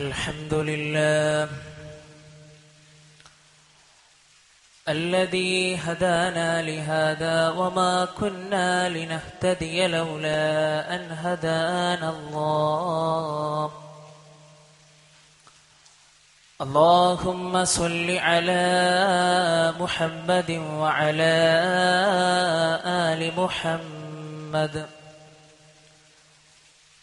الحمد لله الذي هدانا لهذا وما كنا لنهتدي لولا أن هدانا الله. اللهم صل على محمد وعلى آل محمد.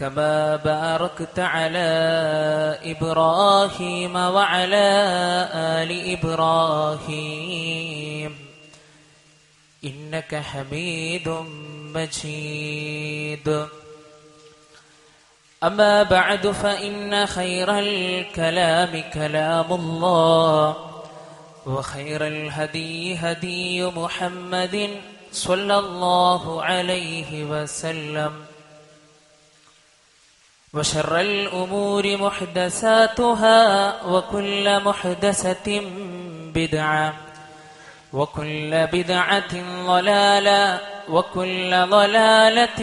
كما باركت على إبراهيم وعلى آل إبراهيم. إنك حميد مجيد. أما بعد فإن خير الكلام كلام الله وخير الهدي هدي محمد صلى الله عليه وسلم. وشر الأمور محدثاتها وكل محدثة بدعة وكل بدعة ضلالة وكل ضلالة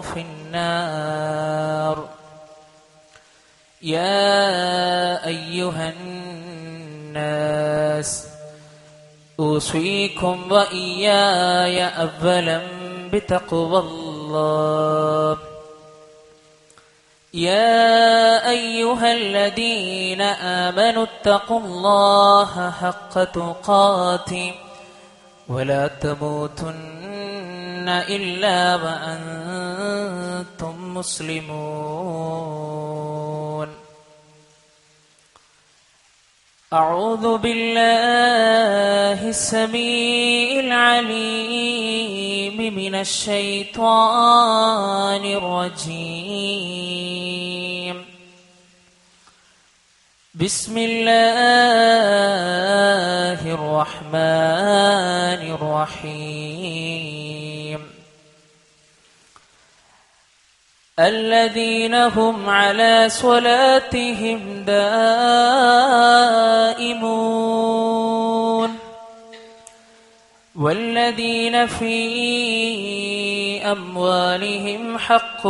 في النار. يا أيها الناس أوصيكم وإياي أولا بتقوى الله. يا أيها الذين آمنوا اتقوا الله حق تقاته ولا تموتن إلا وأنتم مسلمون. أعوذ بالله السميع العليم من الشيطان الرجيم. بسم الله الرحمن الرحيم. الذين هم على صلاتهم دائمون. والذين في أموالهم حق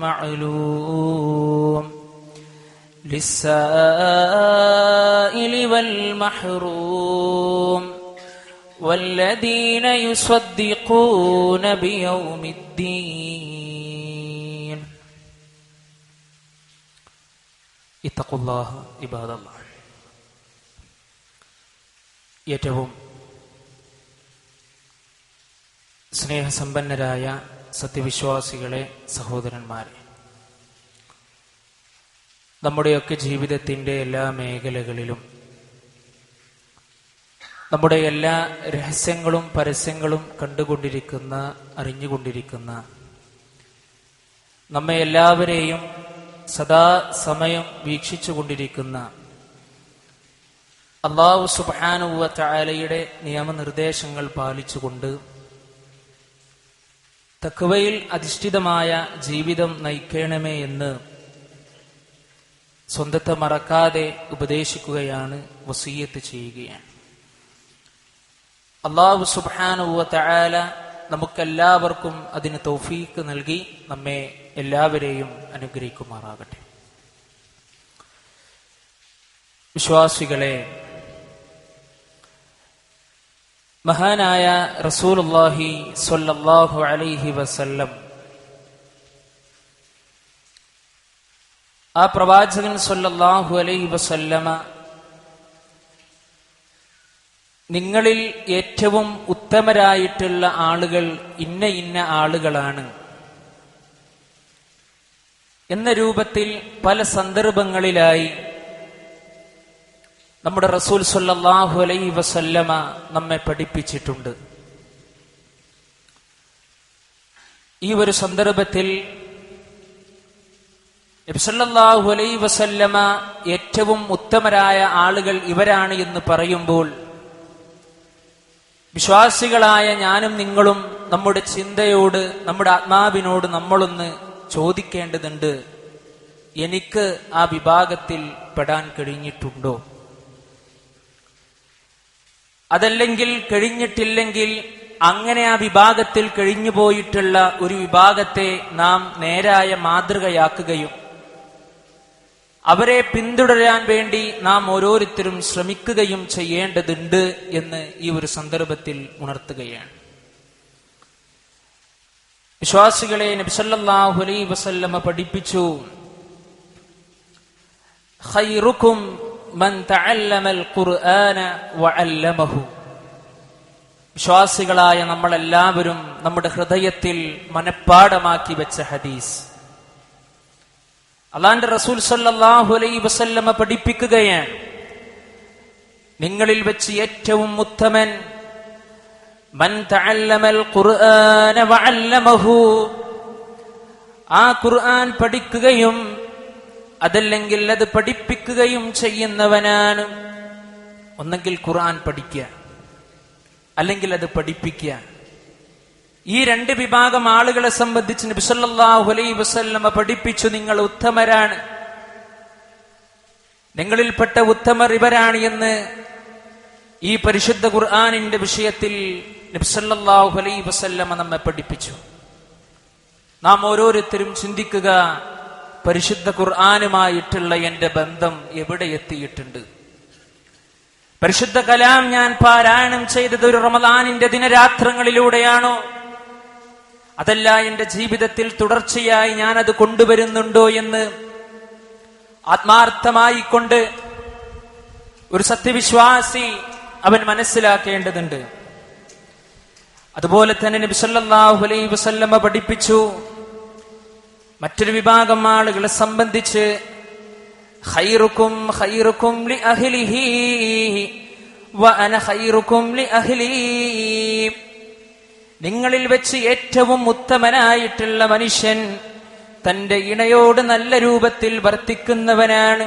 معلوم. للسائل والمحروم والذين يصدقون بيوم الدين اتقوا الله عباد الله ഏറ്റവും സ്നേഹസമ്പന്നരായ സത്യവിശ്വാസികളെ സഹോദരന്മാരെ നമ്മുടെയൊക്കെ ജീവിതത്തിന്റെ എല്ലാ മേഖലകളിലും. നമ്മുടെ എല്ലാ രഹസ്യങ്ങളും പരസ്യങ്ങളും കണ്ടുകൊണ്ടിരിക്കുന്ന അറിഞ്ഞുകൊണ്ടിരിക്കുന്ന നമ്മെ എല്ലാവരെയും സദാ സമയം വീക്ഷിച്ചുകൊണ്ടിരിക്കുന്ന അള്ളാഹു സുബാനുവ നിയമനിർദ്ദേശങ്ങൾ പാലിച്ചുകൊണ്ട് തക്കവയിൽ അധിഷ്ഠിതമായ ജീവിതം നയിക്കണമേ എന്ന് സ്വന്തത്തെ മറക്കാതെ ഉപദേശിക്കുകയാണ് വസീയത്ത് ചെയ്യുകയാണ്. അള്ളാഹു സുബാനുവ നമുക്കെല്ലാവർക്കും അതിന് തൗഫീക്ക് നൽകി നമ്മെ എല്ലാവരെയും അനുഗ്രഹിക്കുമാറാകട്ടെ. വിശ്വാസികളെ മഹാനായ റസൂലുള്ളാഹി സൊല്ലാഹു അലൈഹി വസല്ലം ആ പ്രവാചകൻ സൊല്ലാഹു അലൈ വസല്ലമ നിങ്ങളിൽ ഏറ്റവും ഉത്തമരായിട്ടുള്ള ആളുകൾ ഇന്ന ഇന്ന ആളുകളാണ്. എന്ന രൂപത്തിൽ പല സന്ദർഭങ്ങളിലായി നമ്മുടെ റസൂൽ സല്ലാഹു അലൈ വസല്ലമ നമ്മെ പഠിപ്പിച്ചിട്ടുണ്ട്. ഈ ഒരു സന്ദർഭത്തിൽ നബിസല്ലാഹു അലൈ വസല്ലമ ഏറ്റവും ഉത്തമരായ ആളുകൾ ഇവരാണ് എന്ന് പറയുമ്പോൾ വിശ്വാസികളായ ഞാനും നിങ്ങളും നമ്മുടെ ചിന്തയോട് നമ്മുടെ ആത്മാവിനോട് നമ്മളൊന്ന് ചോദിക്കേണ്ടതുണ്ട്. എനിക്ക് ആ വിഭാഗത്തിൽ പെടാൻ കഴിഞ്ഞിട്ടുണ്ടോ? അതല്ലെങ്കിൽ കഴിഞ്ഞിട്ടില്ലെങ്കിൽ അങ്ങനെ ആ വിഭാഗത്തിൽ കഴിഞ്ഞു പോയിട്ടുള്ള ഒരു വിഭാഗത്തെ നാം നേരായ മാതൃകയാക്കുകയും അവരെ പിന്തുടരാൻ വേണ്ടി നാം ഓരോരുത്തരും ശ്രമിക്കുകയും ചെയ്യേണ്ടതുണ്ട് എന്ന് ഈ ഒരു സന്ദർഭത്തിൽ ഉണർത്തുകയാണ്. വിശ്വാസികളെ നബ്സല്ലാഹു അലൈ വസല്ലമ പഠിപ്പിച്ചു. ഖൈറുക്കും മൻ തഅല്ലമൽ ഖുർആന വഅല്ലമഹു. വിശ്വാസികളായ നമ്മളെല്ലാവരും നമ്മുടെ ഹൃദയത്തിൽ മനഃപ്പാടമാക്കി വെച്ച ഹദീസ്. അള്ളാന്റെ റസൂൽ സല്ലാഹു അലൈഹി വസല്ലമ പഠിപ്പിക്കുകയാണ്. നിങ്ങളിൽ വെച്ച് ഏറ്റവും ഉത്തമൻ മൻ തഅല്ലമൽ ഖുർആന വഅല്ലമഹു. ആ ഖുർആൻ പഠിക്കുകയും അതല്ലെങ്കിൽ അത് പഠിപ്പിക്കുകയും ചെയ്യുന്നവനാണ്. ഒന്നെങ്കിൽ ഖുർആൻ പഠിക്കുക. അല്ലെങ്കിൽ അത് പഠിപ്പിക്കുക. ഈ രണ്ട് വിഭാഗം ആളുകളെ സംബന്ധിച്ച് നബിസല്ലാഹു അലൈ വസല്ലമ പഠിപ്പിച്ചു നിങ്ങൾ ഉത്തമരാണ്. നിങ്ങളിൽപ്പെട്ട ഉത്തമർ ഇവരാണ് എന്ന് ഈ പരിശുദ്ധ ഖുർആാനിന്റെ വിഷയത്തിൽ നബ്സല്ലാഹു അലൈ വസല്ലമ നമ്മെ പഠിപ്പിച്ചു. നാം ഓരോരുത്തരും ചിന്തിക്കുക പരിശുദ്ധ ഖുർആാനുമായിട്ടുള്ള എന്റെ ബന്ധം എവിടെ എത്തിയിട്ടുണ്ട്? പരിശുദ്ധ കലാം ഞാൻ പാരായണം ചെയ്തത് ഒരു റമദാനിന്റെ ദിനരാത്രങ്ങളിലൂടെയാണോ? അതല്ല എന്റെ ജീവിതത്തിൽ തുടർച്ചയായി ഞാൻ അത് കൊണ്ടുവരുന്നുണ്ടോ എന്ന് ആത്മാർത്ഥമായി കൊണ്ട് ഒരു സത്യവിശ്വാസി അവൻ മനസ്സിലാക്കേണ്ടതുണ്ട്. അതുപോലെ തന്നെ നബി സല്ലല്ലാഹു അലൈഹി വസല്ലമ പഠിപ്പിച്ചു. മറ്റൊരു വിഭാഗം ആളുകളെ സംബന്ധിച്ച് അഹ്ലിഹി വ അന നിങ്ങളിൽ വെച്ച് ഏറ്റവും ഉത്തമനായിട്ടുള്ള മനുഷ്യൻ തന്റെ ഇണയോട് നല്ല രൂപത്തിൽ വർത്തിക്കുന്നവനാണ്.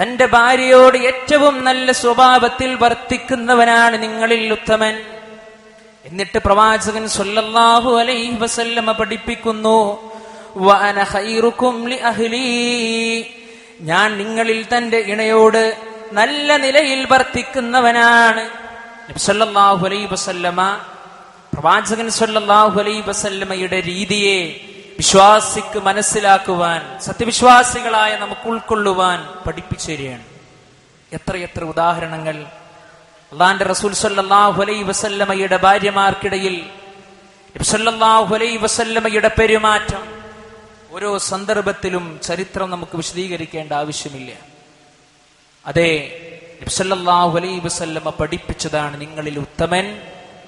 തന്റെ ഭാര്യയോട് ഏറ്റവും നല്ല സ്വഭാവത്തിൽ വർത്തിക്കുന്നവനാണ് നിങ്ങളിൽ ഉത്തമൻ. എന്നിട്ട് പ്രവാചകൻ സൊല്ലാഹു അലൈഹി വസല്ലമ പഠിപ്പിക്കുന്നു ഞാൻ നിങ്ങളിൽ തന്റെ ഇണയോട് നല്ല നിലയിൽ വർത്തിക്കുന്നവനാണ്. നബി സല്ലല്ലാഹു അലൈഹി വസല്ലമ പ്രവാചകൻ സല്ലല്ലാഹു അലൈഹി വസല്ലമയുടെ രീതിയെ വിശ്വാസിക്ക് മനസ്സിലാക്കുവാൻ സത്യവിശ്വാസികളായ നമുക്ക് ഉൾക്കൊള്ളുവാൻ പഠിപ്പിച്ചു തരികയാണ് എത്രയെത്ര ഉദാഹരണങ്ങൾ. അള്ളാന്റെ റസൂൽ സല്ലല്ലാഹു അലൈഹി വസല്ലമയുടെ ഭാര്യമാർക്കിടയിൽ നബി സല്ലല്ലാഹു അലൈഹി വസല്ലമയുടെ പെരുമാറ്റം. ഓരോ സന്ദർഭത്തിലും ചരിത്രം നമുക്ക് വിശദീകരിക്കേണ്ട ആവശ്യമില്ല. അതെ നബി സല്ലല്ലാഹു അലൈഹി വസല്ലമ പഠിപ്പിച്ചതാണ് നിങ്ങളിൽ ഉത്തമൻ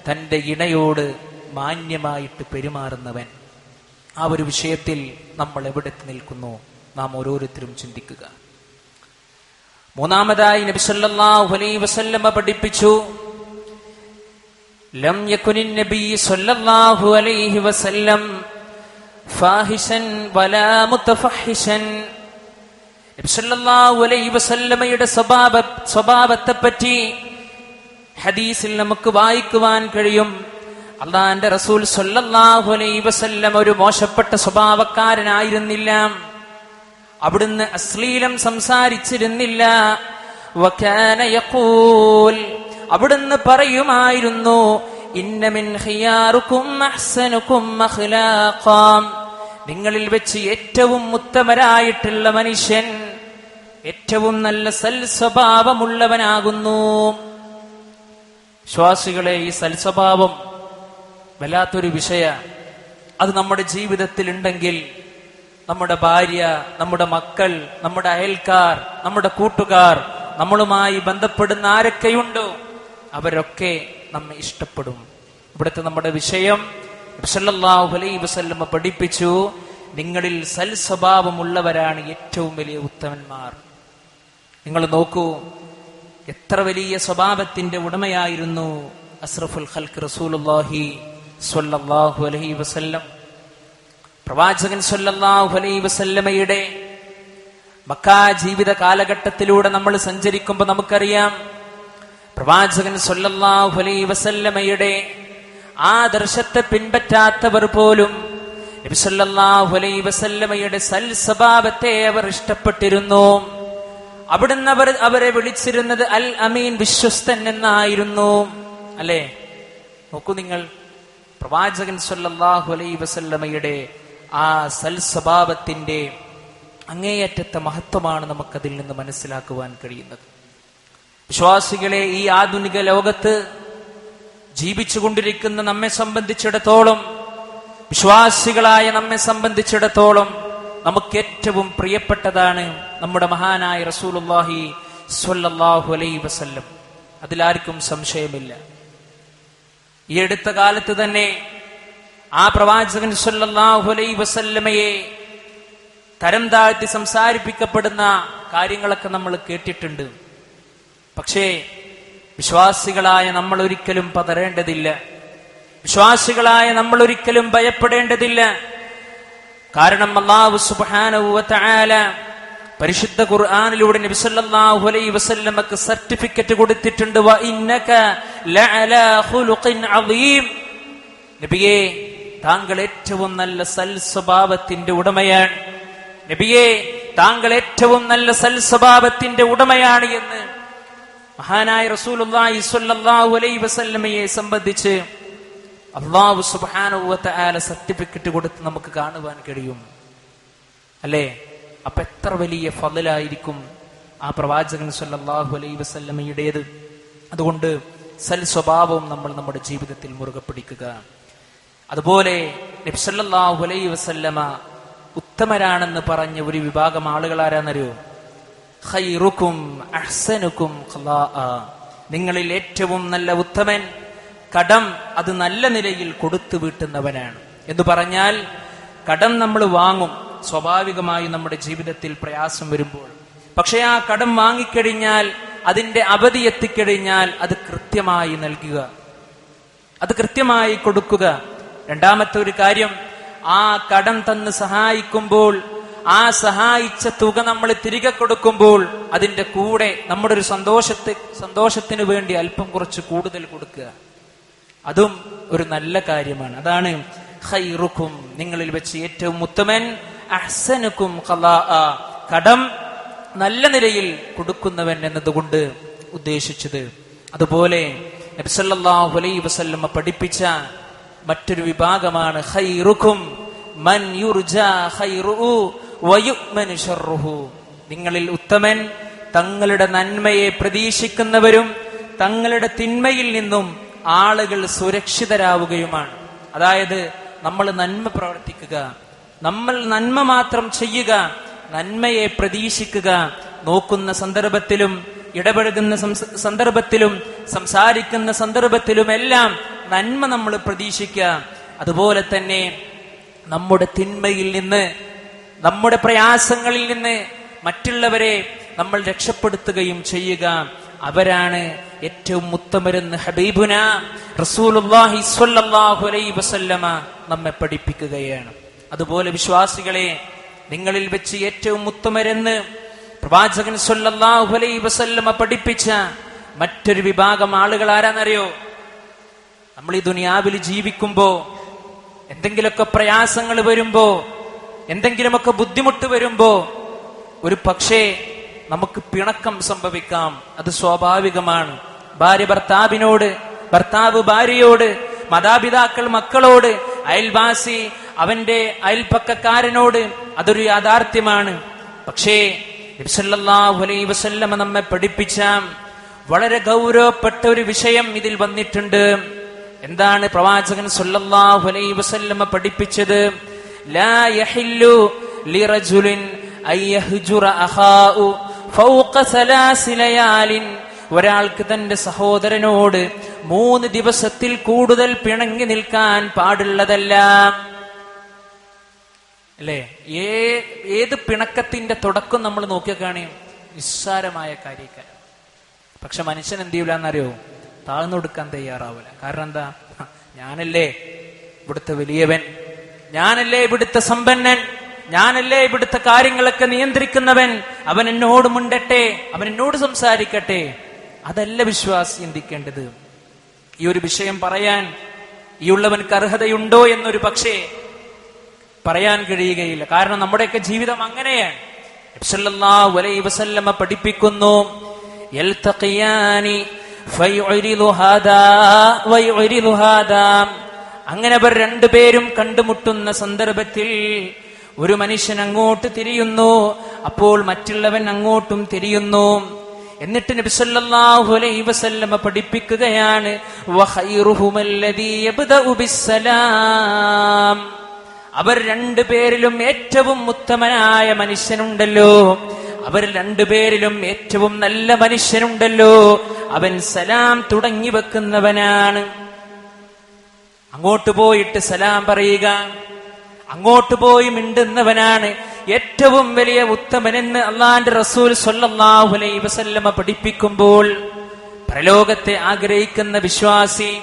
തന്റെ ഇണയോട് മാന്യമായിട്ട് പെരുമാറുന്നവൻ. ആ ഒരു വിഷയത്തിൽ നമ്മൾ എവിടെ നിൽക്കുന്നു? നാം ഓരോരുത്തരും ചിന്തിക്കുക. മൂന്നാമതായി നബി സല്ലല്ലാഹു അലൈഹി വസല്ലമ പഠിപ്പിച്ചു ലം യകുനിൻ നബി സല്ലല്ലാഹു അലൈഹി വസല്ലം ഫാഹിഷൻ വലാ മുതഫഹിഷൻ നബി സല്ലല്ലാഹു അലൈഹി വസല്ലമയുടെ സ്വഭാവ സ്വഭാവത്തെ പറ്റി ഹദീസിൽ നമുക്ക് വായിക്കുവാൻ കഴിയും. അള്ളാന്റെ റസൂൽ സൊല്ലാഹു അലൈഹി വസല്ലം ഒരു മോശപ്പെട്ട സ്വഭാവക്കാരനായിരുന്നില്ല. അവിടുന്ന് അശ്ലീലം സംസാരിച്ചിരുന്നില്ല. അവിടുന്ന് പറയുമായിരുന്നു നിങ്ങളിൽ വെച്ച് ഏറ്റവും ഉത്തമരായിട്ടുള്ള മനുഷ്യൻ ഏറ്റവും നല്ല സൽ സ്വഭാവമുള്ളവനാകുന്നു വിശ്വാസികളെ ഈ സൽസ്വഭാവം വല്ലാത്തൊരു വിഷയ. അത് നമ്മുടെ ജീവിതത്തിൽ ഉണ്ടെങ്കിൽ നമ്മുടെ ഭാര്യ നമ്മുടെ മക്കൾ നമ്മുടെ അയൽക്കാർ നമ്മുടെ കൂട്ടുകാർ നമ്മളുമായി ബന്ധപ്പെടുന്ന ആരൊക്കെയുണ്ടോ അവരൊക്കെ നമ്മെ ഇഷ്ടപ്പെടും. ഇവിടുത്തെ നമ്മുടെ വിഷയം സല്ലല്ലാഹു അലൈഹി വസല്ലമ പഠിപ്പിച്ചു നിങ്ങളിൽ സൽസ്വഭാവമുള്ളവരാണ് ഏറ്റവും വലിയ ഉത്തമന്മാർ. നിങ്ങൾ നോക്കൂ എത്ര വലിയ സ്വഭാവത്തിന്റെ ഉടമയായിരുന്നു അസ്രഫുൽ ഖൽക്ക് റസൂലുള്ളാഹി സ്വല്ലല്ലാഹു അലൈഹി വസല്ലം. പ്രവാചകൻ സ്വല്ലല്ലാഹു അലൈഹി വസല്ലമയുടെ മക്കാ ജീവിത കാലഘട്ടത്തിലൂടെ നമ്മൾ സഞ്ചരിക്കുമ്പോൾ നമുക്കറിയാം പ്രവാചകൻ സ്വല്ലല്ലാഹു അലൈഹി വസല്ലമയുടെ ആദർശത്തെ പിൻപറ്റാത്തവർ പോലും നബി അലൈഹി വസല്ലമയുടെ സൽ സ്വഭാവത്തെ അവർ ഇഷ്ടപ്പെട്ടിരുന്നു. അവിടുന്ന് അവർ അവരെ വിളിച്ചിരുന്നത് അൽ അമീൻ വിശ്വസ്തൻ എന്നായിരുന്നു. അല്ലേ? നോക്കൂ നിങ്ങൾ പ്രവാചകൻ സല്ലാഹു അലൈ വസല്ലമയുടെ ആ സൽ സ്വഭാവത്തിന്റെ അങ്ങേയറ്റത്തെ മഹത്വമാണ് നമുക്കതിൽ നിന്ന് മനസ്സിലാക്കുവാൻ കഴിയുന്നത്. വിശ്വാസികളെ ഈ ആധുനിക ലോകത്ത് ജീവിച്ചുകൊണ്ടിരിക്കുന്ന നമ്മെ സംബന്ധിച്ചിടത്തോളം വിശ്വാസികളായ നമ്മെ സംബന്ധിച്ചിടത്തോളം നമുക്ക് ഏറ്റവും പ്രിയപ്പെട്ടതാണ് നമ്മുടെ മഹാനായ റസൂലുല്ലാഹി സ്വല്ലല്ലാഹു അലൈഹി വസല്ലം. അതിലാർക്കും സംശയമില്ല. ഈ അടുത്ത കാലത്ത് തന്നെ ആ പ്രവാചകൻ സ്വല്ലല്ലാഹു അലൈഹി വസല്ലമയെ തരം താഴ്ത്തി സംസാരിപ്പിക്കപ്പെടുന്ന കാര്യങ്ങളൊക്കെ നമ്മൾ കേട്ടിട്ടുണ്ട്. പക്ഷേ വിശ്വാസികളായ നമ്മൾ ഒരിക്കലും പതരേണ്ടതില്ല വിശ്വാസികളായ നമ്മൾ ഒരിക്കലും ഭയപ്പെടേണ്ടതില്ല. കാരണം അള്ളാഹു സുബ്ഹാനഹു വ പരിശുദ്ധ ഖുർആാനിലൂടെ നബി സല്ലല്ലാഹു അലൈഹി വസല്ലമക്ക് സർട്ടിഫിക്കറ്റ് കൊടുത്തിട്ടുണ്ട്. നബിയേ താങ്കൾ ഏറ്റവും നല്ല സൽ സ്വഭാവത്തിന്റെ ഉടമയാണ്. നബിയെ താങ്കൾ ഏറ്റവും നല്ല സൽ സ്വഭാവത്തിന്റെ ഉടമയാണ് എന്ന് മഹാനായ റസൂൽ അലൈ വസല്ലമയെ സംബന്ധിച്ച് അള്ളാഹു സുബ്ഹാനഹു ആല സർട്ടിഫിക്കറ്റ് കൊടുത്ത് നമുക്ക് കാണുവാൻ കഴിയും. അല്ലേ? അപ്പൊ എത്ര വലിയ ഫضലായിരിക്കും ആ പ്രവാചകൻ സല്ലാഹു അലൈ വസ്ലമയുടേത് അതുകൊണ്ട് സൽ സ്വഭാവവും നമ്മൾ നമ്മുടെ ജീവിതത്തിൽ മുറുകെ പിടിക്കുക. അതുപോലെ നബ്സല്ലാഹു അലൈ വസല്ലമ ഉത്തമരാണെന്ന് പറഞ്ഞ ഒരു വിഭാഗം ആളുകൾ ആരാന്നറിയോ? ഖൈറുക്കും അഹ്സനുക്കും. നിങ്ങളിൽ ഏറ്റവും നല്ല ഉത്തമൻ കടം അത് നല്ല നിലയിൽ കൊടുത്തു വീട്ടുന്നവനാണ്. എന്ന് പറഞ്ഞാൽ കടം നമ്മൾ വാങ്ങും. സ്വാഭാവികമായി നമ്മുടെ ജീവിതത്തിൽ പ്രയാസം വരുമ്പോൾ. പക്ഷെ ആ കടം വാങ്ങിക്കഴിഞ്ഞാൽ അതിന്റെ അവധി എത്തിക്കഴിഞ്ഞാൽ അത് കൃത്യമായി നൽകുക. അത് കൃത്യമായി കൊടുക്കുക. രണ്ടാമത്തെ ഒരു കാര്യം ആ കടം തന്ന് സഹായിക്കുമ്പോൾ ആ സഹായിച്ച തുക നമ്മൾ തിരികെ കൊടുക്കുമ്പോൾ അതിന്റെ കൂടെ നമ്മുടെ ഒരു സന്തോഷത്തെ സന്തോഷത്തിന് വേണ്ടി അല്പം കുറച്ച് കൂടുതൽ കൊടുക്കുക. അതും ഒരു നല്ല കാര്യമാണ് അതാണ് ഖൈറുക്കും നിങ്ങളിൽ വെച്ച് ഏറ്റവും ഉത്തമൻ അഹ്സനുക്കും. കടം നല്ല നിലയിൽ കൊടുക്കുന്നവൻ എന്നതുകൊണ്ട് ഉദ്ദേശിച്ചത് അതുപോലെ നബ്സല്ലാഹു അലൈ വസല്ലമ പഠിപ്പിച്ച മറ്റൊരു വിഭാഗമാണ് ഖൈറുക്കും മൻ നിങ്ങളിൽ ഉത്തമൻ തങ്ങളുടെ നന്മയെ പ്രതീക്ഷിക്കുന്നവരും തങ്ങളുടെ തിന്മയിൽ നിന്നും ആളുകൾ സുരക്ഷിതരാവുകയുമാണ്. അതായത് നമ്മൾ നന്മ പ്രവർത്തിക്കുക നമ്മൾ നന്മ മാത്രം ചെയ്യുക നന്മയെ പ്രതീക്ഷിക്കുക നോക്കുന്ന സന്ദർഭത്തിലും ഇടപഴകുന്ന സന്ദർഭത്തിലും സംസാരിക്കുന്ന സന്ദർഭത്തിലുമെല്ലാം നന്മ നമ്മൾ പ്രതീക്ഷിക്കുക. അതുപോലെ തന്നെ നമ്മുടെ തിന്മയിൽ നിന്ന് നമ്മുടെ പ്രയാസങ്ങളിൽ നിന്ന് മറ്റുള്ളവരെ നമ്മൾ രക്ഷപ്പെടുത്തുകയും ചെയ്യുക. അവരാണ് ഏറ്റവും ഉത്തമരെന്ന് ഹബീബുന റസൂലുള്ളാഹി സ്വല്ലല്ലാഹു അലൈഹി വസല്ലമ നമ്മെ പഠിപ്പിക്കുകയാണ്. അതുപോലെ വിശ്വാസികളെ നിങ്ങളിൽ വെച്ച് ഏറ്റവും ഉത്തമരെന്ന് പ്രവാചകൻ സ്വല്ലല്ലാഹു അലൈഹി വസല്ലമ പഠിപ്പിച്ച മറ്റൊരു വിഭാഗം ആളുകൾ ആരാന്നറിയോ? നമ്മൾ ഈ ദുനിയാവിൽ ജീവിക്കുമ്പോ എന്തെങ്കിലുമൊക്കെ പ്രയാസങ്ങൾ വരുമ്പോ എന്തെങ്കിലുമൊക്കെ ബുദ്ധിമുട്ട് വരുമ്പോ ഒരു പക്ഷേ നമുക്ക് പിണക്കം സംഭവിക്കാം. അത് സ്വാഭാവികമാണ്. ഭാര്യ ഭർത്താവിനോട് ഭർത്താവ് ഭാര്യയോട് മാതാപിതാക്കൾ മക്കളോട് അയൽവാസി അവന്റെ അയൽപ്പക്കക്കാരനോട് അതൊരു യാഥാർത്ഥ്യമാണ്. പക്ഷേ അലൈഹി വസല്ലമ നമ്മെ പഠിപ്പിച്ച വളരെ ഗൗരവപ്പെട്ട ഒരു വിഷയം ഇതിൽ വന്നിട്ടുണ്ട്. എന്താണ് പ്രവാചകൻ സല്ലല്ലാഹു അലൈഹി വസല്ലമ പഠിപ്പിച്ചത്? ലാ യഹില്ലു ലിറജുലിൻ അൻ അഖാഉ ഒരാൾക്ക് തന്റെ സഹോദരനോട് മൂന്ന് ദിവസത്തിൽ കൂടുതൽ പിണങ്ങി നിൽക്കാൻ പാടുള്ളതല്ല. അല്ലേ? ഏ ഏത് പിണക്കത്തിന്റെ തുടക്കം നമ്മൾ നോക്കിയൊക്കെയാണ് നിസ്സാരമായ കാര്യക്കാരൻ. പക്ഷെ മനുഷ്യൻ എന്ത് ചെയ്യൂല എന്നറിയോ? താഴ്ന്നു കൊടുക്കാൻ തയ്യാറാവില്ല കാരണം എന്താ? ഞാനല്ലേ ഇവിടുത്തെ വലിയവൻ. ഞാനല്ലേ ഇവിടുത്തെ സമ്പന്നൻ. ഞാനല്ലേ ഇവിടുത്തെ കാര്യങ്ങളൊക്കെ നിയന്ത്രിക്കുന്നവൻ? അവൻ എന്നോട് മുണ്ടട്ടെ? അവൻ എന്നോട് സംസാരിക്കട്ടെ? അതല്ല വിശ്വാസി ചിന്തിക്കേണ്ടത്. ഈ ഒരു വിഷയം പറയാൻ ഈ ഉള്ളവൻക്ക് അർഹതയുണ്ടോ എന്നൊരു പക്ഷേ പറയാൻ കഴിയുകയില്ല. കാരണം നമ്മുടെയൊക്കെ ജീവിതം അങ്ങനെയാണ്. അലൈഹി വസല്ലമ പഠിപ്പിക്കുന്നു അങ്ങനെ അവർ രണ്ടുപേരും കണ്ടുമുട്ടുന്ന സന്ദർഭത്തിൽ ഒരു മനുഷ്യൻ അങ്ങോട്ട് തിരിയുന്നു അപ്പോൾ മറ്റുള്ളവൻ അങ്ങോട്ടും തിരിയുന്നു. എന്നിട്ട് നബി സല്ലല്ലാഹു അലൈഹി വസല്ലമ പഠിപ്പിക്കുകയാണ് അവർ രണ്ടുപേരിലും ഏറ്റവും ഉത്തമനായ മനുഷ്യനുണ്ടല്ലോ. അവർ രണ്ടുപേരിലും ഏറ്റവും നല്ല മനുഷ്യനുണ്ടല്ലോ. അവൻ സലാം തുടങ്ങി വെക്കുന്നവനാണ്. അങ്ങോട്ട് പോയിട്ട് സലാം പറയുക അങ്ങോട്ട് പോയി മിണ്ടുന്നവനാണ് ഏറ്റവും വലിയ ഉത്തമനെന്ന് അള്ളാന്റെ റസൂൽ സല്ലല്ലാഹു അലൈഹി വസല്ലമ പഠിപ്പിക്കുമ്പോൾ പരലോകത്തെ ആഗ്രഹിക്കുന്ന വിശ്വാസി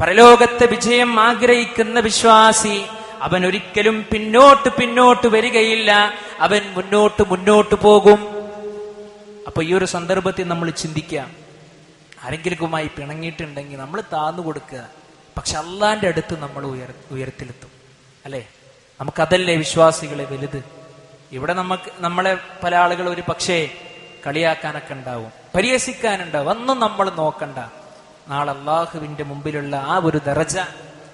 പരലോകത്തെ വിജയം ആഗ്രഹിക്കുന്ന വിശ്വാസി അവൻ ഒരിക്കലും പിന്നോട്ട് പിന്നോട്ട് വരികയില്ല. അവൻ മുന്നോട്ട് മുന്നോട്ട് പോകും. അപ്പൊ ഈ ഒരു സന്ദർഭത്തിൽ നമ്മൾ ചിന്തിക്കാം ആരെങ്കിലുമായി പിണങ്ങിയിട്ടുണ്ടെങ്കിൽ നമ്മൾ താന്നു കൊടുക്കുക. പക്ഷെ അള്ളാന്റെ അടുത്ത് നമ്മൾ ഉയർ ഉയരത്തിലെത്തും. അല്ലേ? നമുക്കതല്ലേ വിശ്വാസികളെ വലുത്? ഇവിടെ നമുക്ക് നമ്മളെ പല ആളുകൾ ഒരു പക്ഷേ കളിയാക്കാനൊക്കെ ഉണ്ടാവും. പരിഹസിക്കാനുണ്ടാവും. അന്നും നമ്മൾ നോക്കണ്ട. നാളെ അള്ളാഹുവിന്റെ മുമ്പിലുള്ള ആ ഒരു ദറജ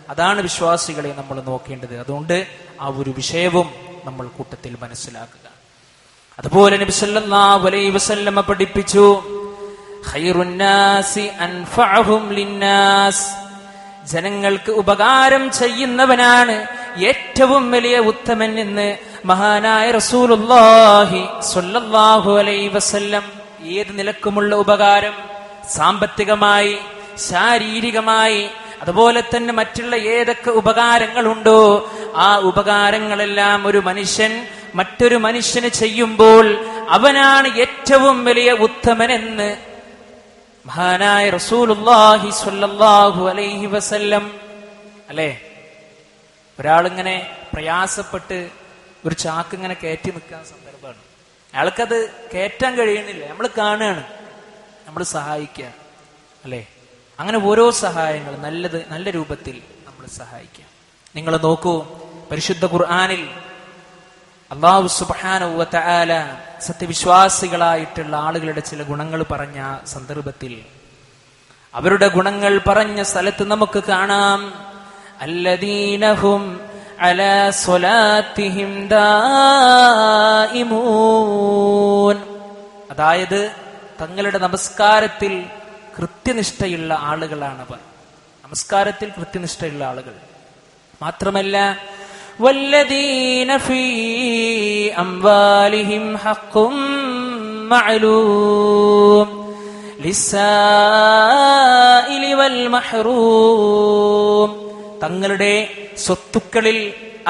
അതാണ് വിശ്വാസികളെ നമ്മൾ നോക്കേണ്ടത്. അതുകൊണ്ട് ആ ഒരു വിഷയവും നമ്മൾ കൂട്ടത്തിൽ മനസ്സിലാക്കുക. അതുപോലെ വസല്ലമ പഠിപ്പിച്ചു ഖൈറുന്നാസി അൻഫഅഹും ലിന്നാസ് ജനങ്ങൾക്ക് ഉപകാരം ചെയ്യുന്നവനാണ് ഏറ്റവും വലിയ ഉത്തമൻ എന്ന് മഹാനായ റസൂലുള്ളാഹി സ്വല്ലല്ലാഹു അലൈഹി വസല്ലം ഏത് നിലക്കുമുള്ള ഉപകാരം? സാമ്പത്തികമായി ശാരീരികമായി അതുപോലെ തന്നെ മറ്റുള്ള ഏതൊക്കെ ഉപകാരങ്ങളുണ്ടോ ആ ഉപകാരങ്ങളെല്ലാം ഒരു മനുഷ്യൻ മറ്റൊരു മനുഷ്യന് ചെയ്യുമ്പോൾ അവനാണ് ഏറ്റവും വലിയ ഉത്തമനെന്ന് മഹാനായ റസൂലുള്ളാഹി സ്വല്ലല്ലാഹു അലൈഹി വസല്ലം. അല്ലേ? ഒരാളിങ്ങനെ പ്രയാസപ്പെട്ട് ഒരു ചാക്ക് ഇങ്ങനെ കയറ്റി നിൽക്കാൻ സന്ദർഭമാണ്. അയാൾക്കത് കയറ്റാൻ കഴിയുന്നില്ല. നമ്മൾ കാണുകയാണ്. നമ്മൾ സഹായിക്കുക. അല്ലേ? അങ്ങനെ ഓരോ സഹായങ്ങൾ നല്ലത് നല്ല രൂപത്തിൽ നമ്മൾ സഹായിക്കുക. നിങ്ങൾ നോക്കൂ പരിശുദ്ധ ഖുർആാനിൽ അള്ളാഹു സുബാന സത്യവിശ്വാസികളായിട്ടുള്ള ആളുകളുടെ ചില ഗുണങ്ങൾ പറഞ്ഞ സന്ദർഭത്തിൽ അവരുടെ ഗുണങ്ങൾ പറഞ്ഞ സ്ഥലത്ത് നമുക്ക് കാണാം. അല്ലദീനഹും അല സ്വലാത്തിഹിം ദായിമൂൻ അതായത് തങ്ങളുടെ നമസ്കാരത്തിൽ കൃത്യനിഷ്ഠയുള്ള ആളുകളാണവർ. നമസ്കാരത്തിൽ കൃത്യനിഷ്ഠയുള്ള ആളുകൾ. മാത്രമല്ല والذين في أموالهم حق معلوم للسائل والمحروم തങ്ങളുടെ സ്വത്തുക്കളിൽ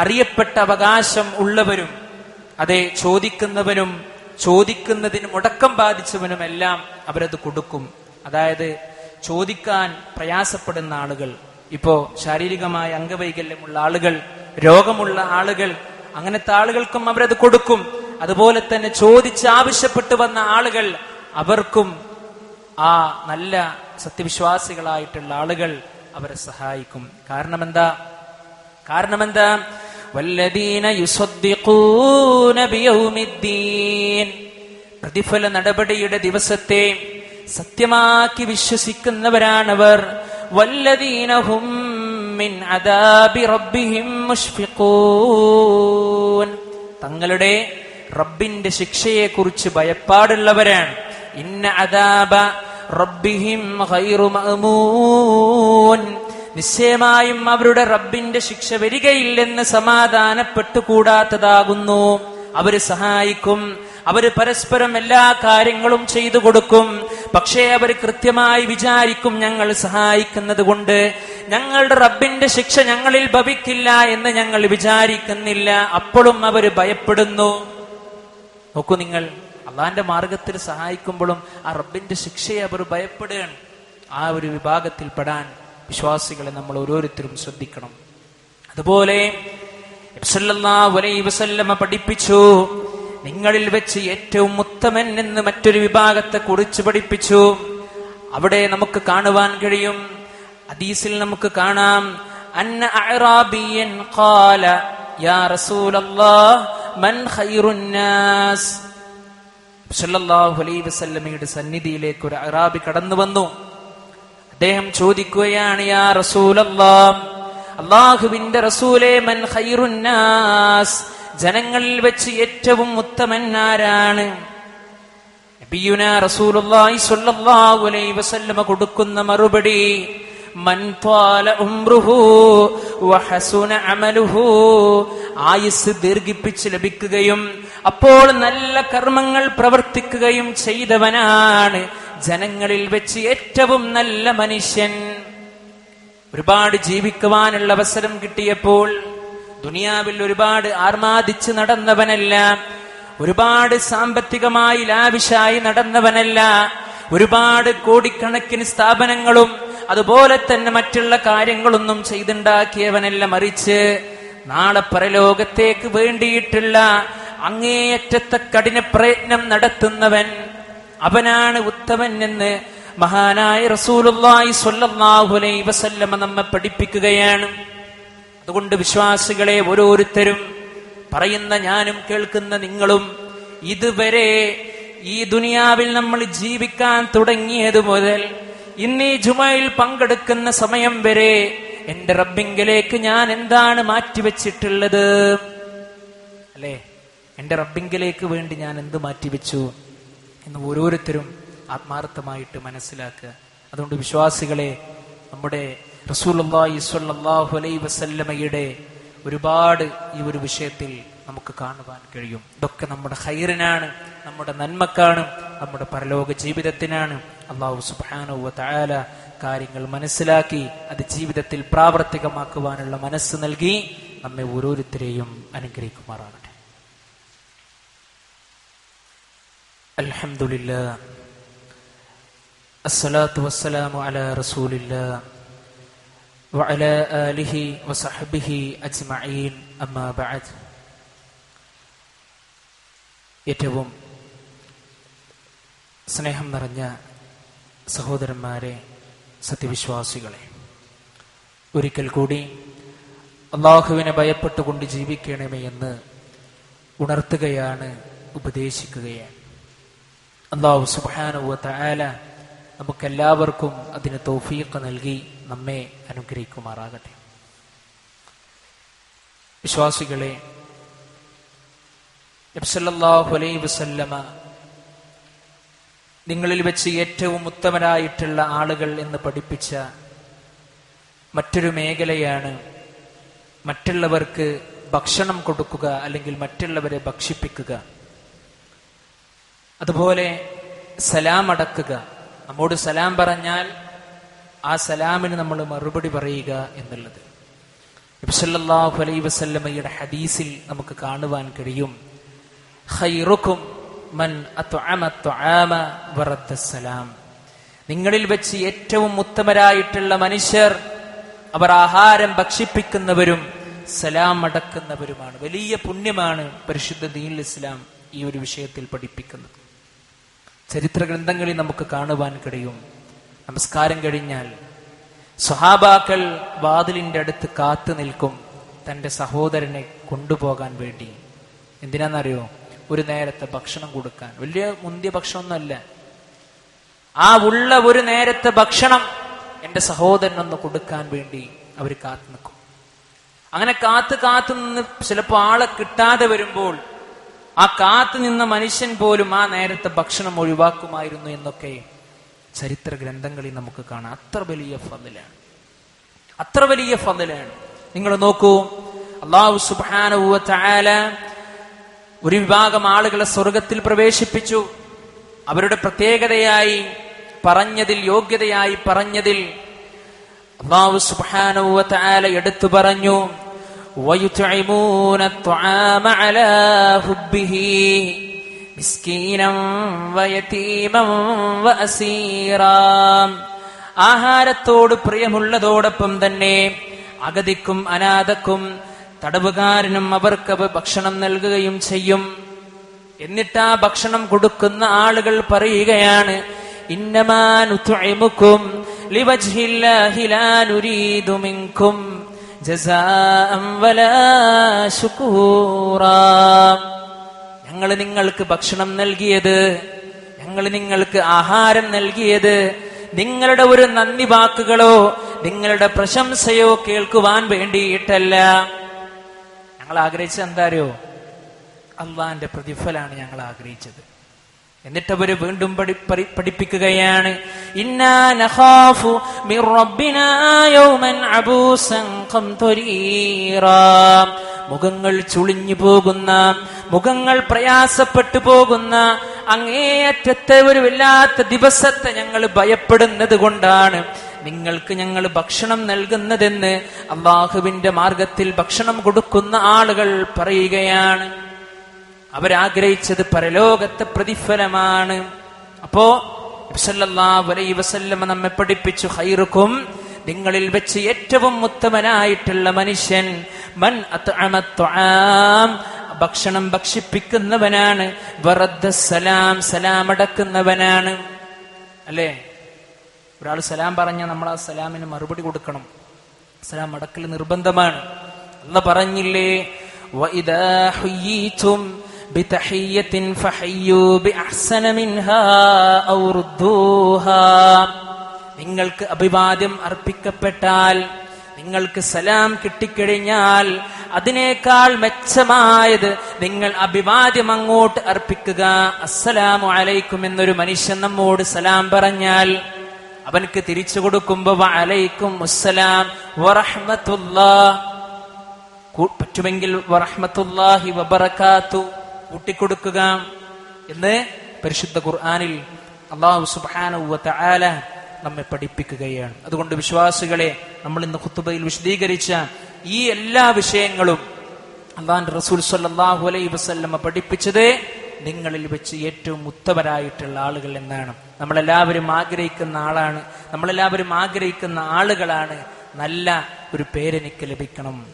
അറിയപ്പെട്ട അവകാശം ഉള്ളവരും അതെ ചോദിക്കുന്നവനും ചോദിക്കുന്നതിന് മുടക്കം ബാധിച്ചവനുമെല്ലാം അവരത് കൊടുക്കും അതായത് ചോദിക്കാൻ പ്രയാസപ്പെടുന്ന ആളുകൾ ഇപ്പോ ശാരീരികമായ അംഗവൈകല്യമുള്ള ആളുകൾ രോഗമുള്ള ആളുകൾ അങ്ങനത്തെ ആളുകൾക്കും അവരത് കൊടുക്കും. അതുപോലെ തന്നെ ചോദിച്ച് ആവശ്യപ്പെട്ടു വന്ന ആളുകൾ അവർക്കും ആ നല്ല സത്യവിശ്വാസികളായിട്ടുള്ള ആളുകൾ അവരെ സഹായിക്കും. കാരണം എന്താ കാരണം എന്താ വല്ലദീന പ്രതിഫല നടപടിയുടെ ദിവസത്തെ സത്യമാക്കി വിശ്വസിക്കുന്നവരാണവർ. വല്ലദീനഹും മിൻ അദാബി റബ്ബിഹിം തങ്ങളുടെ റബ്ബിന്റെ ശിക്ഷയെ കുറിച്ച് ഭയപ്പാടുള്ളവരാണ്. ഇന്ന അദാബ റബ്ബിഹിം ഖൈറു മഅമൂൻ. നിശ്ചയമായും അവരുടെ റബ്ബിന്റെ ശിക്ഷ വരികയില്ലെന്ന് സമാധാനപ്പെട്ടുകൂടാത്തതാകുന്നു. അവർ സഹായിക്കും അവർ പരസ്പരം എല്ലാ കാര്യങ്ങളും ചെയ്തു കൊടുക്കും. പക്ഷേ അവർ കൃത്യമായി വിചാരിക്കും ഞങ്ങൾ സഹായിക്കുന്നത് കൊണ്ട് ഞങ്ങളുടെ റബ്ബിന്റെ ശിക്ഷ ഞങ്ങളിൽ ഭവിക്കില്ല എന്ന് ഞങ്ങൾ വിചാരിക്കുന്നില്ല. അപ്പോഴും അവർ ഭയപ്പെടുന്നു. നോക്കൂ നിങ്ങൾ അള്ളാന്റെ മാർഗത്തിൽ സഹായിക്കുമ്പോഴും ആ റബ്ബിന്റെ ശിക്ഷയെ അവർ ഭയപ്പെടുകയാണ്. ആ ഒരു വിഭാഗത്തിൽ പെടാൻ വിശ്വാസികളെ നമ്മൾ ഓരോരുത്തരും ശ്രദ്ധിക്കണം. അതുപോലെ പഠിപ്പിച്ചു നിങ്ങളിൽ വെച്ച് ഏറ്റവും ഉത്തമൻ എന്ന് മറ്റൊരു വിഭാഗത്തെ കുറിച്ച് പഠിപ്പിച്ചു. അവിടെ നമുക്ക് കാണുവാൻ കഴിയും ഹദീസിൽ നമുക്ക് കാണാം അന്ന അഅറാബിയൻ ഖാല യാ റസൂലല്ലാഹ് മൻ ഖൈറുൻ നാസ്. സല്ലല്ലാഹു അലൈഹി വസല്ലമയുടെ സന്നിധിയിലേക്ക് ഒരു അറാബി കടന്നു വന്നു. അദ്ദേഹം ചോദിക്കുകയാണ് യാ റസൂലല്ലാഹ് അള്ളാഹുവിന്റെ റസൂലേ മൻ ഖൈറുൻ നാസ് ജനങ്ങളിൽ വെച്ച് ഏറ്റവും ഉത്തമൻ ആരാണ്? നബിയുന റസൂലുള്ളാഹി സ്വല്ലല്ലാഹു അലൈഹി വസല്ലമ കൊടുക്കുന്ന മറുപടി ഉംറുഹു ആയുസ് ദീർഘിപ്പിച്ച് ലഭിക്കുകയും അപ്പോൾ നല്ല കർമ്മങ്ങൾ പ്രവർത്തിക്കുകയും ചെയ്തവനാണ് ജനങ്ങളിൽ വെച്ച് ഏറ്റവും നല്ല മനുഷ്യൻ. ഒരുപാട് ജീവിക്കുവാനുള്ള അവസരം കിട്ടിയപ്പോൾ ദുനിയാവിൽ ഒരുപാട് ആർമാദിച്ച് നടന്നവനല്ല ഒരുപാട് സാമ്പത്തികമായി ലാവിശായി നടന്നവനല്ല ഒരുപാട് കോടിക്കണക്കിന് സ്ഥാപനങ്ങളും അതുപോലെ തന്നെ മറ്റുള്ള കാര്യങ്ങളൊന്നും ചെയ്തുണ്ടാക്കിയവനല്ല മറിച്ച് നാളെ പരലോകത്തേക്ക് വേണ്ടിയിട്ടുള്ള അങ്ങേയറ്റത്തെ കഠിന പ്രയത്നം നടത്തുന്നവൻ അവനാണ് ഉത്തമൻ എന്ന് മഹാനായ റസൂലുള്ളാഹി സ്വല്ലല്ലാഹു അലൈഹി വസല്ലമ നമ്മെ പഠിപ്പിക്കുകയാണ്. അതുകൊണ്ട് വിശ്വാസികളെ ഓരോരുത്തരും പറയുന്ന ഞാനും കേൾക്കുന്ന നിങ്ങളും ഇതുവരെ ഈ ദുനിയാവിൽ നമ്മൾ ജീവിക്കാൻ തുടങ്ങിയത് മുതൽ ഇന്ന് ഈ ജുമയിൽ പങ്കെടുക്കുന്ന സമയം വരെ എന്റെ റബ്ബിങ്കിലേക്ക് ഞാൻ എന്താണ് മാറ്റിവെച്ചിട്ടുള്ളത്? അല്ലേ? എന്റെ റബ്ബിങ്കിലേക്ക് വേണ്ടി ഞാൻ എന്ത് മാറ്റിവെച്ചു? എന്ന് ഓരോരുത്തരും ആത്മാർത്ഥമായിട്ട് മനസ്സിലാക്കുക. അതുകൊണ്ട് വിശ്വാസികളെ നമ്മുടെ റസൂലുള്ളാഹി സ്വല്ലല്ലാഹു അലൈഹി വസല്ലമയുടെ ഒരുപാട് ഈ ഒരു വിഷയത്തിൽ നമുക്ക് കാണുവാൻ കഴിയും. ഇതൊക്കെ നമ്മുടെ ഹൈറിനാണ് നമ്മുടെ നന്മക്കാണ് നമ്മുടെ പരലോക ജീവിതത്തിനാണ്. അള്ളാഹു സുബ്ഹാനഹു വ തആല കാര്യങ്ങൾ മനസ്സിലാക്കി അത് ജീവിതത്തിൽ പ്രാവർത്തികമാക്കുവാനുള്ള മനസ്സ് നൽകി നമ്മെ ഓരോരുത്തരെയും അനുഗ്രഹിക്കുമാറാകട്ടെ അൽഹംദുലില്ലാ الصلاة والسلام على رسول الله وعلى آله وصحبه أجمعين أما بعد ഏറ്റവും സ്നേഹം നിറഞ്ഞ സഹോദരന്മാരെ സത്യവിശ്വാസികളെ ഒരിക്കൽ കൂടി അള്ളാഹുവിനെ ഭയപ്പെട്ടുകൊണ്ട് ജീവിക്കണമേ എന്ന് ഉണർത്തുകയാണ് ഉപദേശിക്കുകയാണ്. അള്ളാഹു സുബാനുവ തആല നമുക്കെല്ലാവർക്കും അതിന് തൗഫീഖ് നൽകി നമ്മെ അനുഗ്രഹിക്കുമാറാകട്ടെ. വിശ്വാസികളെ നബ്സല്ലാഹു വസല്ലമ നിങ്ങളിൽ വെച്ച് ഏറ്റവും ഉത്തമരായിട്ടുള്ള ആളുകൾ എന്ന് പഠിപ്പിച്ച മറ്റൊരു മേഖലയാണ് മറ്റുള്ളവർക്ക് ഭക്ഷണം കൊടുക്കുക അല്ലെങ്കിൽ മറ്റുള്ളവരെ ഭക്ഷിപ്പിക്കുക. അതുപോലെ സലാം അടക്കുക. നമ്മോട് സലാം പറഞ്ഞാൽ ആ സലാമിന് നമ്മൾ മറുപടി പറയുക എന്നുള്ളത്. ഇബ്സല്ലാഹു അലൈ വസല്ലമയുടെ ഹദീസിൽ നമുക്ക് കാണുവാൻ കഴിയും. ഖൈറുക്കും മൻ നിങ്ങളിൽ വെച്ച് ഏറ്റവും ഉത്തമരായിട്ടുള്ള മനുഷ്യർ അവർ ആഹാരം ഭക്ഷിപ്പിക്കുന്നവരും സലാം അടക്കുന്നവരുമാണ്. വലിയ പുണ്യമാണ് പരിശുദ്ധ ദീൻ ഇസ്ലാം ഈ ഒരു വിഷയത്തിൽ പഠിപ്പിക്കുന്നത്. ചരിത്ര ഗ്രന്ഥങ്ങളിൽ നമുക്ക് കാണുവാൻ കഴിയും. നമസ്കാരം കഴിഞ്ഞാൽ സ്വഹാബാക്കൾ വാതിലിന്റെ അടുത്ത് കാത്തു നിൽക്കും തന്റെ സഹോദരനെ കൊണ്ടുപോകാൻ വേണ്ടി. എന്തിനാണെന്നറിയോ ഒരു നേരത്തെ ഭക്ഷണം കൊടുക്കാൻ. വലിയ മുന്തിയ ഭക്ഷണമൊന്നുമല്ല. ആ ഉള്ള ഒരു നേരത്തെ ഭക്ഷണം എന്റെ സഹോദരനൊന്ന് കൊടുക്കാൻ വേണ്ടി അവർ കാത്തു നിൽക്കും. അങ്ങനെ കാത്ത് കാത്തു നിന്ന് ചിലപ്പോൾ ആളെ കിട്ടാതെ വരുമ്പോൾ ആ കാത്തു നിന്ന മനുഷ്യൻ പോലും ആ നേരത്തെ ഭക്ഷണം ഒഴിവാക്കുമായിരുന്നു എന്നൊക്കെ ചരിത്ര ഗ്രന്ഥങ്ങളിൽ നമുക്ക് കാണാം. അത്ര വലിയ ഫതിലാണ്. അത്ര വലിയ ഫതിലാണ്. നിങ്ങൾ നോക്കൂ. അള്ളാഹു ചായാല ഒരു വിഭാഗം ആളുകളെ സ്വർഗത്തിൽ പ്രവേശിപ്പിച്ചു. അവരുടെ പ്രത്യേകതയായി പറഞ്ഞതിൽ യോഗ്യതയായി പറഞ്ഞതിൽ സുബ്ഹാനഹു വതആല എടുത്തു പറഞ്ഞു ഹുബ്ബിഹി ആഹാരത്തോട് പ്രിയമുള്ളതോടൊപ്പം തന്നെ അഗതിക്കും അനാഥക്കും തടവുകാരനും അവർക്ക് ഭക്ഷണം നൽകുകയും ചെയ്യും. എന്നിട്ട് ആ ഭക്ഷണം കൊടുക്കുന്ന ആളുകൾ പറയുകയാണ് ഞങ്ങൾ നിങ്ങൾക്ക് ഭക്ഷണം നൽകിയത് ഞങ്ങൾ നിങ്ങൾക്ക് ആഹാരം നൽകിയത് നിങ്ങളുടെ ഒരു നന്ദി വാക്കുകളോ നിങ്ങളുടെ പ്രശംസയോ കേൾക്കുവാൻ വേണ്ടിയിട്ടല്ല. ഞങ്ങൾ ആഗ്രഹിച്ചത് എന്താരോ അള്ളാന്റെ പ്രതിഫലാണ് ഞങ്ങൾ ആഗ്രഹിച്ചത്. എന്നിട്ട് അവർ വീണ്ടും പഠിപ്പിക്കുകയാണ്. മുഖങ്ങൾ ചുളിഞ്ഞു പോകുന്ന മുഖങ്ങൾ പ്രയാസപ്പെട്ടു പോകുന്ന അങ്ങേയറ്റത്തെ ഒരു വല്ലാത്ത ദിവസത്തെ ഞങ്ങൾ ഭയപ്പെടുന്നത് കൊണ്ടാണ് നിങ്ങൾക്ക് ഞങ്ങൾ ഭക്ഷണം നൽകുന്നതെന്ന് അള്ളാഹുവിന്റെ മാർഗത്തിൽ ഭക്ഷണം കൊടുക്കുന്ന ആളുകൾ പറയുകയാണ്. അവരാഗ്രഹിച്ചത് പരലോകത്തെ പ്രതിഫലമാണ്. അപ്പോ അലൈഹി വസല്ലമ നമ്മെ പഠിപ്പിച്ചു ഹൈറുക്കും നിങ്ങളിൽ വെച്ച് ഏറ്റവും ഉത്തമനായിട്ടുള്ള മനുഷ്യൻ മൻ ഭക്ഷണം ഭക്ഷിപ്പിക്കുന്നവനാണ് സലാം സലാം അടക്കുന്നവനാണ് അല്ലേ? ഒരാൾ സലാം പറഞ്ഞാൽ നമ്മൾ ആ സലാമിന് മറുപടി കൊടുക്കണം. സലാം അടക്കൽ നിർബന്ധമാണ്. അന്ന് പറഞ്ഞില്ലേ? നിങ്ങൾക്ക് അഭിവാദ്യം അർപ്പിക്കപ്പെട്ടാൽ നിങ്ങൾക്ക് സലാം കിട്ടിക്കഴിഞ്ഞാൽ അതിനേക്കാൾ മെച്ചമായത് നിങ്ങൾ അഭിവാദ്യം അങ്ങോട്ട് അർപ്പിക്കുക. അസ്സലാമു അലൈക്കും എന്നൊരു മനുഷ്യൻ നമ്മോട് സലാം പറഞ്ഞാൽ അവനക്ക് തിരിച്ചു കൊടുക്കുമ്പോ വഅലൈക്കും അസ്സലാം വറഹ്മത്തുല്ലാ പറ്റുമെങ്കിൽ വറഹ്മത്തുല്ലാഹി വബറക്കാത്തു കൂട്ടിക്കൊടുക്കുക എന്ന് പരിശുദ്ധ ഖുർആാനിൽ അള്ളാഹു സുബ്ഹാനഹു ആല നമ്മെ പഠിപ്പിക്കുകയാണ്. അതുകൊണ്ട് വിശ്വാസികളെ നമ്മൾ ഇന്ന് കുത്തുബയിൽ വിശദീകരിച്ച ഈ എല്ലാ വിഷയങ്ങളും അള്ളാന്റെ റസൂൽ സല്ലാഹു അലൈ വസല്ലമ പഠിപ്പിച്ചത് നിങ്ങളിൽ വെച്ച് ഏറ്റവും ഉത്തമരായിട്ടുള്ള ആളുകൾ എന്നാണ്. നമ്മളെല്ലാവരും ആഗ്രഹിക്കുന്ന ആളാണ്. നമ്മളെല്ലാവരും ആഗ്രഹിക്കുന്ന ആളുകളാണ്. നല്ല ഒരു പേരെനിക്ക് ലഭിക്കണം.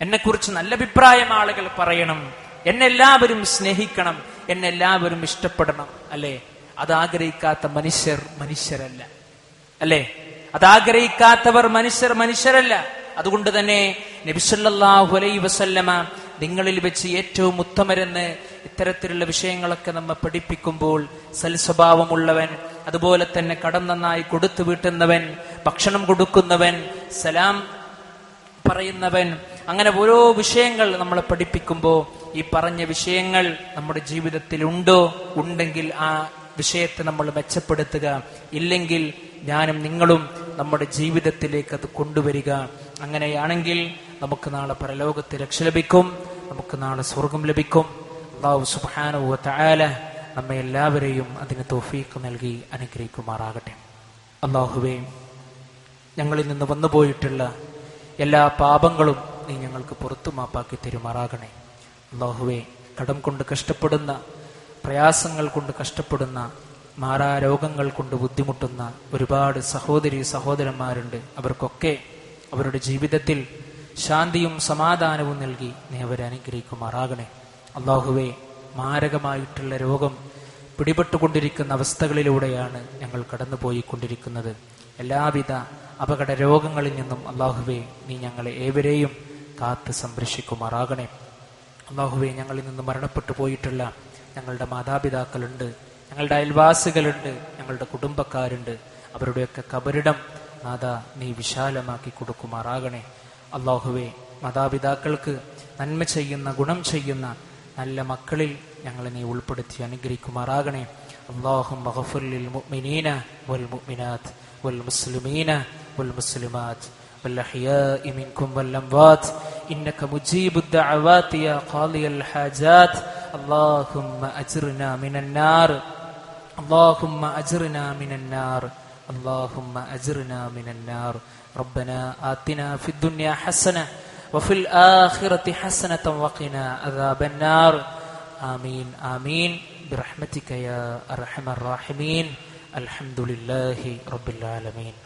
എന്നെക്കുറിച്ച് നല്ല അഭിപ്രായം ആളുകൾ പറയണം. എന്നെ എല്ലാവരും സ്നേഹിക്കണം. എന്നെ എല്ലാവരും ഇഷ്ടപ്പെടണം. അല്ലേ? അത് ആഗ്രഹിക്കാത്ത മനുഷ്യർ മനുഷ്യരല്ല. അല്ലേ? അതാഗ്രഹിക്കാത്തവർ മനുഷ്യർ മനുഷ്യരല്ല. അതുകൊണ്ട് തന്നെ നബിസല്ലാഹു അലൈ വസല്ലമ നിങ്ങളിൽ വെച്ച് ഏറ്റവും ഉത്തമരെന്ന് ഇത്തരത്തിലുള്ള വിഷയങ്ങളൊക്കെ നമ്മെ പഠിപ്പിക്കുമ്പോൾ സൽസ്വഭാവമുള്ളവൻ അതുപോലെ തന്നെ കടം നന്നായി കൊടുത്തു വീട്ടുന്നവൻ ഭക്ഷണം കൊടുക്കുന്നവൻ സലാം പറയുന്നവൻ അങ്ങനെ ഓരോ വിഷയങ്ങൾ നമ്മൾ പഠിപ്പിക്കുമ്പോൾ ഈ പറഞ്ഞ വിഷയങ്ങൾ നമ്മുടെ ജീവിതത്തിൽ ഉണ്ടോ? ഉണ്ടെങ്കിൽ ആ വിഷയത്തെ നമ്മൾ മെച്ചപ്പെടുത്തുക. ഇല്ലെങ്കിൽ ഞാനും നിങ്ങളും നമ്മുടെ ജീവിതത്തിലേക്ക് അത് കൊണ്ടുവരിക. അങ്ങനെയാണെങ്കിൽ നമുക്ക് നാളെ പരലോകത്ത് രക്ഷ ലഭിക്കും. നമുക്ക് നാളെ സ്വർഗം ലഭിക്കും. അള്ളാഹു സുബ്ഹാനഹു വ തആല നമ്മെ എല്ലാവരെയും അതിന് തോഫീക്ക് നൽകി അനുഗ്രഹിക്കുമാറാകട്ടെ. അള്ളാഹുവേ ഞങ്ങളിൽ നിന്ന് വന്നുപോയിട്ടുള്ള എല്ലാ പാപങ്ങളും നീ ഞങ്ങൾക്ക് പുറത്തു മാപ്പാക്കി തരുമാറാകണേ. അള്ളാഹുവേ കടം കൊണ്ട് കഷ്ടപ്പെടുന്ന പ്രയാസങ്ങൾ കൊണ്ട് കഷ്ടപ്പെടുന്ന മാറാ രോഗങ്ങൾ കൊണ്ട് ബുദ്ധിമുട്ടുന്ന ഒരുപാട് സഹോദരി സഹോദരന്മാരുണ്ട്. അവർക്കൊക്കെ അവരുടെ ജീവിതത്തിൽ ശാന്തിയും സമാധാനവും നൽകി നീ അവരെ അനുഗ്രഹിക്കുമാറാകണേ. അള്ളാഹുവെ മാരകമായിട്ടുള്ള രോഗം പിടിപെട്ടുകൊണ്ടിരിക്കുന്ന അവസ്ഥകളിലൂടെയാണ് ഞങ്ങൾ കടന്നുപോയിക്കൊണ്ടിരിക്കുന്നത്. എല്ലാവിധ അപകട രോഗങ്ങളിൽ നിന്നും അള്ളാഹുവെ നീ ഞങ്ങളെ ഏവരെയും കാത്ത് സംരക്ഷിക്കുമാറാകണേ. അള്ളാഹുവെ ഞങ്ങളിൽ നിന്ന് മരണപ്പെട്ടു പോയിട്ടുള്ള ഞങ്ങളുടെ മാതാപിതാക്കളുണ്ട് ഞങ്ങളുടെ അയൽവാസികളുണ്ട് ഞങ്ങളുടെ കുടുംബക്കാരുണ്ട്. അവരുടെയൊക്കെ കബരിടം നാഥ നീ വിശാലമാക്കി കൊടുക്കുമാറാകണേ. അള്ളാഹുവെ മാതാപിതാക്കൾക്ക് നന്മ ചെയ്യുന്ന ഗുണം ചെയ്യുന്ന നല്ല മക്കളിൽ ഞങ്ങളെ നീ ഉൾപ്പെടുത്തി അനുഗ്രഹിക്കുമാറാകണേ അള്ളാഹും للمؤمنين والمؤمنات والمسلمين والمسلمات والأحياء منكم والأموات إنك مجيب الدعوات يا قاضي الحاجات اللهم أجرنا من النار اللهم أجرنا من النار اللهم أجرنا من النار ربنا آتنا في الدنيا حسنة وفي الآخرة حسنة وقنا عذاب النار. آمين آمين. برحمتك يا أرحم الراحمين. الحمد لله رب العالمين.